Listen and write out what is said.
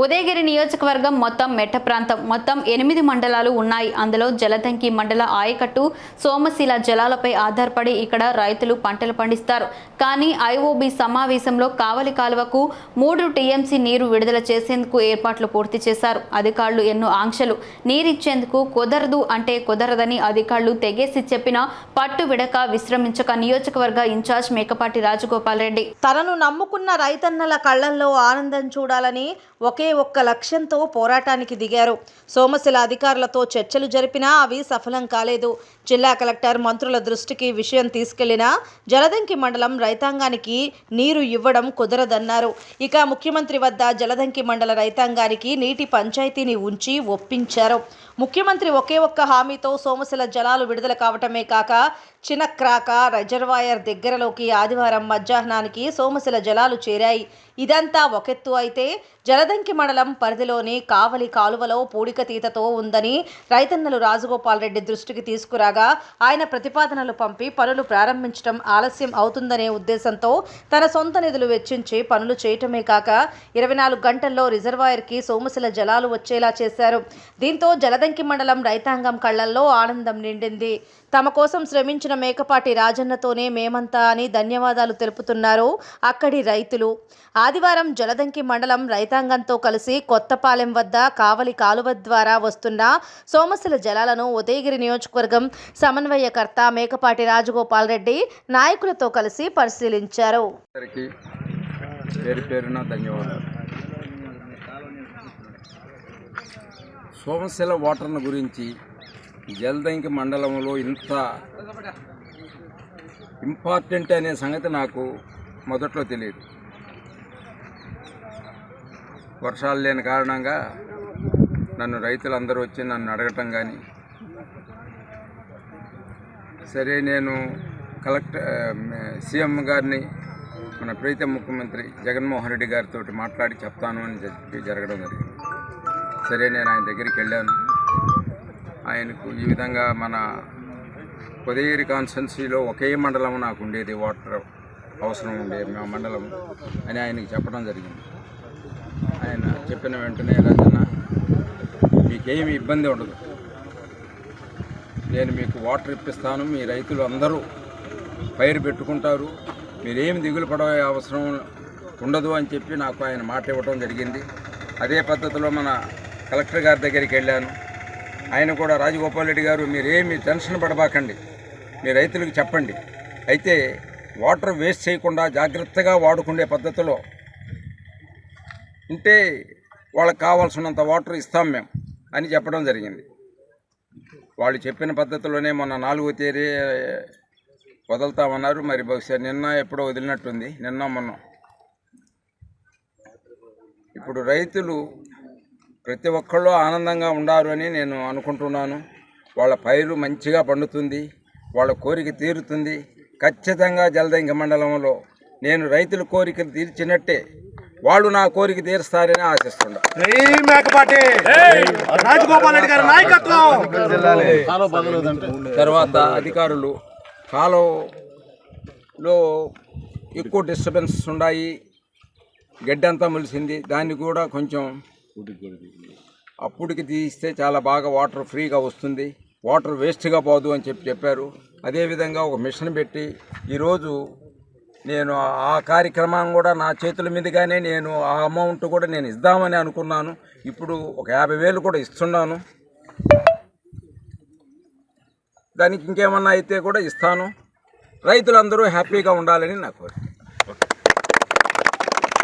ఉదయగిరి నియోజకవర్గం మొత్తం మెట్ట ప్రాంతం. మొత్తం ఎనిమిది మండలాలు ఉన్నాయి. అందులో జలదంకి మండల ఆయకట్టు సోమశిల జలాలపై ఆధారపడి ఇక్కడ రైతులు పంటలు పండిస్తారు. కానీ ఐఓబి సమావేశంలో కావలి కాలువకు మూడు టీఎంసీ నీరు విడుదల చేసేందుకు ఏర్పాట్లు పూర్తి చేశారు. అధికారులు ఎన్నో ఆంక్షలు. నీరిచ్చేందుకు కుదరదు అంటే కుదరదని అధికారులు తెగేసి చెప్పిన పట్టు విడక విశ్రమించక నియోజకవర్గ ఇన్ఛార్జ్ మేకపాటి రాజగోపాల్ రెడ్డి. తనను నమ్ముకున్న రైతన్నల కళ్ళల్లో ఆనందం చూడాలని ఒకే ఒక్క లక్ష్యంతో పోరాటానికి దిగారు. సోమశిల అధికారులతో చర్చలు జరిపినా అవి సఫలం కాలేదు. జిల్లా కలెక్టర్ మంత్రుల దృష్టికి విషయం తీసుకెళ్ళినా జలదంకి మండలం రైతాంగానికి నీరు ఇవ్వడం కుదరదన్నారు. ఇక ముఖ్యమంత్రి వద్ద జలదంకి మండల రైతాంగానికి నీటి పంచాయతీని ఉంచి ఒప్పించారు. ముఖ్యమంత్రి ఒకే ఒక్క హామీతో సోమశిల జలాలు విడుదల కావటమే కాక చినక్రాక రిజర్వాయర్ దగ్గరలోకి ఆదివారం మధ్యాహ్నానికి సోమశిల జలాలు చేరాయి. ఇదంతా ఒకెత్తు అయితే జలదంకి మండలం పరిధిలోని కావలి కాలువలో పూడికతీతతో ఉందని రైతన్నలు రాజగోపాల్ రెడ్డి దృష్టికి తీసుకురాగా ఆయన ప్రతిపాదనలు పంపి పనులు ప్రారంభించడం ఆలస్యం అవుతుందనే ఉద్దేశంతో తన సొంత నిధులు వెచ్చించి పనులు చేయటమే కాక ఇరవై నాలుగు గంటల్లో రిజర్వాయర్కి సోమశిల జలాలు వచ్చేలా చేశారు. దీంతో జలదంకి మండలం రైతాంగం కళ్ళల్లో ఆనందం నిండింది. తమ కోసం శ్రమించిన మేకపాటి రాజన్నతోనే మేమంతా అని ధన్యవాదాలు తెలుపుతున్నారు అక్కడి రైతులు. ఆదివారం జలదంకి మండలం రైతాంగంతో కలిసి కొత్తపాలెం వద్ద కావలి కాలువ ద్వారా వస్తున్న సోమశిల జలాలను ఉదయగిరి నియోజకవర్గం సమన్వయకర్త మేకపాటి రాజగోపాల్ రెడ్డి నాయకులతో కలిసి పరిశీలించారు. సోమశిల వాటర్ను గురించి జల్దంకి మండలంలో ఇంత ఇంపార్టెంట్ అనే సంగతి నాకు మొదట్లో తెలియదు. వర్షాలు లేని కారణంగా నన్ను రైతులందరూ వచ్చి నన్ను అడగటం కానీ సరే నేను కలెక్టర్ సీఎం గారిని మన ప్రీతి ముఖ్యమంత్రి జగన్మోహన్ రెడ్డి గారితో మాట్లాడి చెప్తాను అని చెప్పి జరగడం జరిగింది. సరే నేను ఆయన దగ్గరికి వెళ్ళాను. ఆయనకు ఈ విధంగా మన ఉదయగిరి కాన్స్టెన్సీలో ఒకే మండలం నాకు ఉండేది వాటర్ అవసరం ఉండేది మా మండలం అని ఆయనకి చెప్పడం జరిగింది. ఆయన చెప్పిన వెంటనే రాజన్న మీకేమి ఇబ్బంది ఉండదు. నేను మీకు వాటర్ ఇప్పిస్తాను మీ రైతులు అందరూ పైరు పెట్టుకుంటారు మీరేమి దిగులు పడే అవసరం ఉండదు అని చెప్పి నాకు ఆయన మాట ఇవ్వడం జరిగింది. అదే పద్ధతిలో మన కలెక్టర్ గారి దగ్గరికి వెళ్ళాను. ఆయన కూడా రాజగోపాల్ రెడ్డి గారు మీరేమి టెన్షన్ పడబాకండి మీ రైతులకు చెప్పండి. అయితే వాటర్ వేస్ట్ చేయకుండా జాగ్రత్తగా వాడుకునే పద్ధతిలో ఉంటే వాళ్ళకి కావాల్సినంత వాటర్ ఇస్తాం మేము అని చెప్పడం జరిగింది. వాళ్ళు చెప్పిన పద్ధతిలోనే మొన్న నాలుగో తేదీ వదులుతామన్నారు. మరి బహుశా నిన్న ఎప్పుడో వదిలినట్టుంది. నిన్న మొన్న. ఇప్పుడు రైతులు ప్రతి ఒక్కళ్ళు ఆనందంగా ఉండారు అని నేను అనుకుంటున్నాను. వాళ్ళ పైరు మంచిగా పండుతుంది. వాళ్ళ కోరిక తీరుతుంది. ఖచ్చితంగా జలదంగ మండలంలో నేను రైతుల కోరికలు తీర్చినట్టే వాళ్ళు నా కోరిక తీరుస్తారని ఆశిస్తున్నా. జై మేకపాటి! రాజగోపాల్ రెడ్డి గారి నాయకత్వం! తర్వాత అధికారులు కాలువలో ఎక్కువ డిస్టర్బెన్స్ ఉన్నాయి గడ్డంతా మొలిసింది. దాన్ని కూడా కొంచెం అప్పుడికి తీస్తే చాలా బాగా వాటర్ ఫ్రీగా వస్తుంది. వాటర్ వేస్ట్గా పోదు అని చెప్పి చెప్పారు. అదేవిధంగా ఒక మిషన్ పెట్టి ఈరోజు నేను ఆ కార్యక్రమం కూడా నా చేతుల మీదుగానే నేను ఆ అమౌంట్ కూడా నేను ఇద్దామని అనుకున్నాను. ఇప్పుడు ఒక యాభై వేలు కూడా ఇస్తున్నాను. దానికి ఇంకేమన్నా అయితే కూడా ఇస్తాను. రైతులందరూ హ్యాపీగా ఉండాలని నా కోరిక.